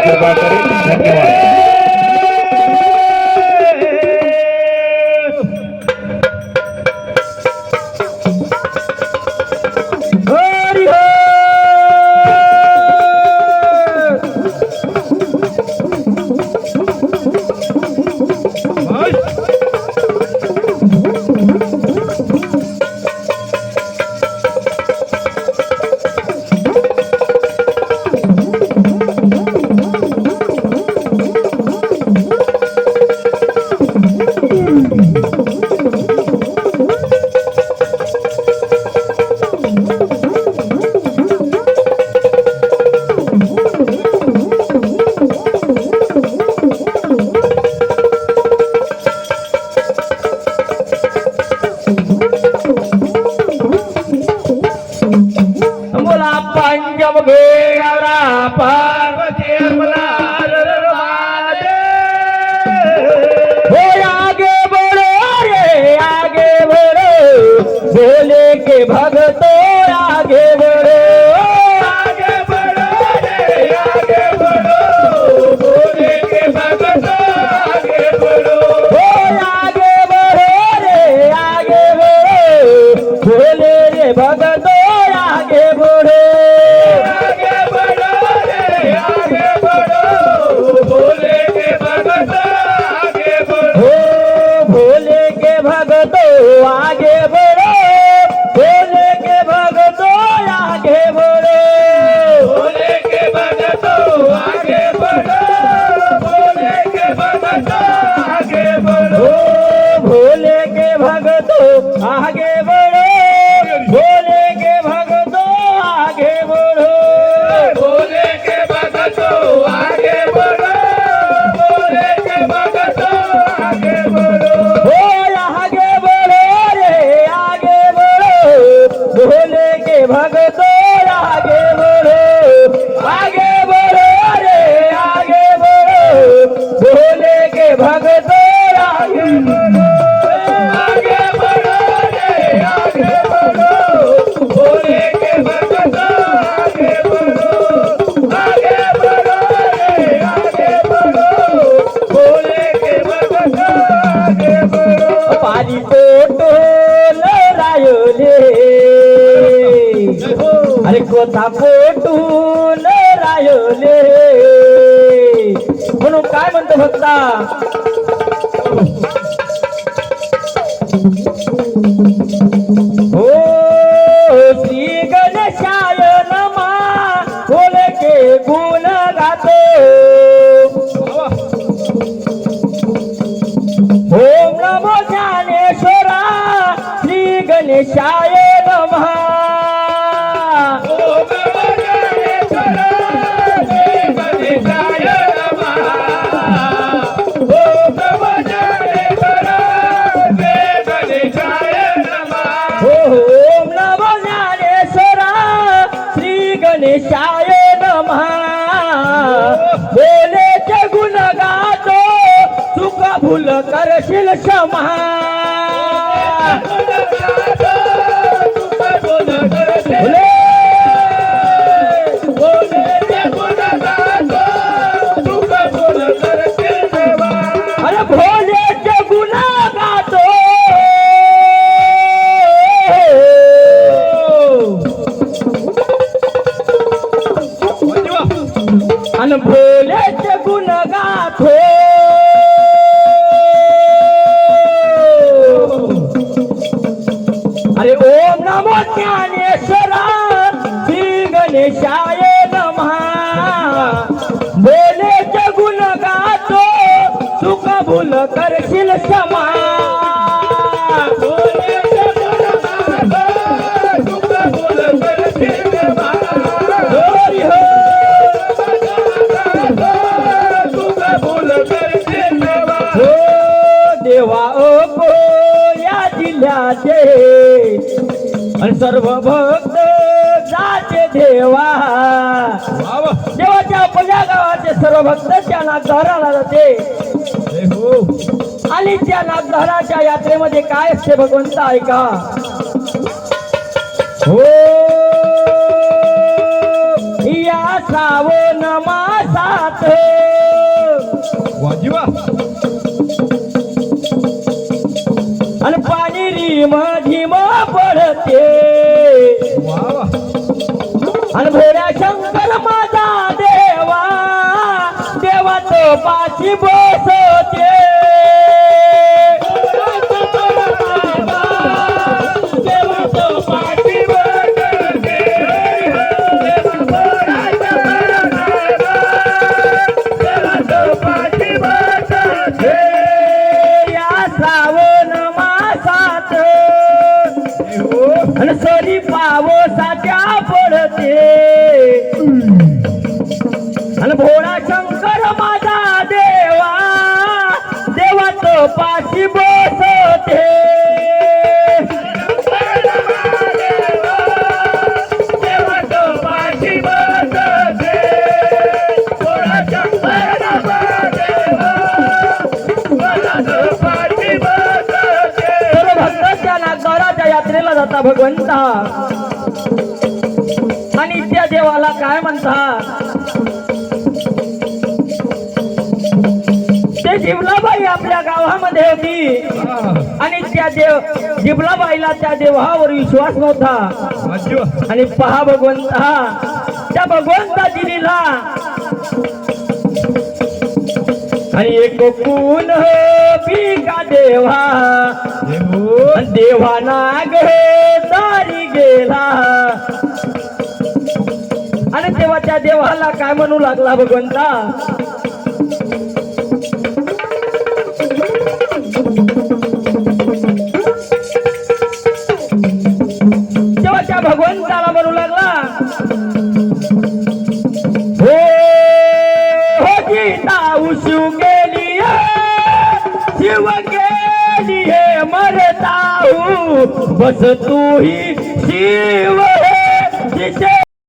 कृपा करेल धन्यवाद. घेरा पार्वती हो आगे बढ़ो रे आगे बढ़ो। के भगतो आगे बढ़ो। रे, आगे आगे भगतो आगे बढ़ो भोले के भगतो आगे बढ़ो भोले के भगतो आगे बढ़ो भोले के भगतो आगे बढ़ो भोले के भगतो आगे बढ़ो गोता कोटून रायले? म्हणून काय म्हणतो भक्ता? हो, ओम हो, नमो ज्ञानेश्वरा. श्री गणेशाय नमा. करशील क्षमा नमो ज्ञानेश्वरा श्री गणेशाय नमहा बोले जगुन गातो सुख भूल करशील समा सर्व भक्त जाते देवा. देवाच्या आपल्या गावाचे सर्व भक्त त्या नागधाराला जाते आणि त्या नागधाराच्या यात्रेमध्ये काय असते भगवंत ऐका. हो. या श्रावण आणि भोऱ्या शंकर माझा देवा देवा तो पाशी बसते सरी पावसाच्या पडते. आणि भोळा शंकर माझा देवा देवा तो पाशी बसते. जाता भगवंता. आणि त्या देवाला काय म्हणतात ते जिबलाबाई आपल्या गावामध्ये होती. आणि त्या देव जिबलाबाईला त्या देवावर विश्वास नव्हता. आणि पहा भगवंता त्या भगवंता दिलीला आणि एक कोण देवा हे हो आणि देवा. नाग दारी गेला. आणि तेव्हा त्या देवाला काय म्हणू लागला भगवंता? तेव्हा त्या भगवंताला म्हणू लागला. हो हो गीता गेली शिव गेली बस तू ही शिव हे जिचे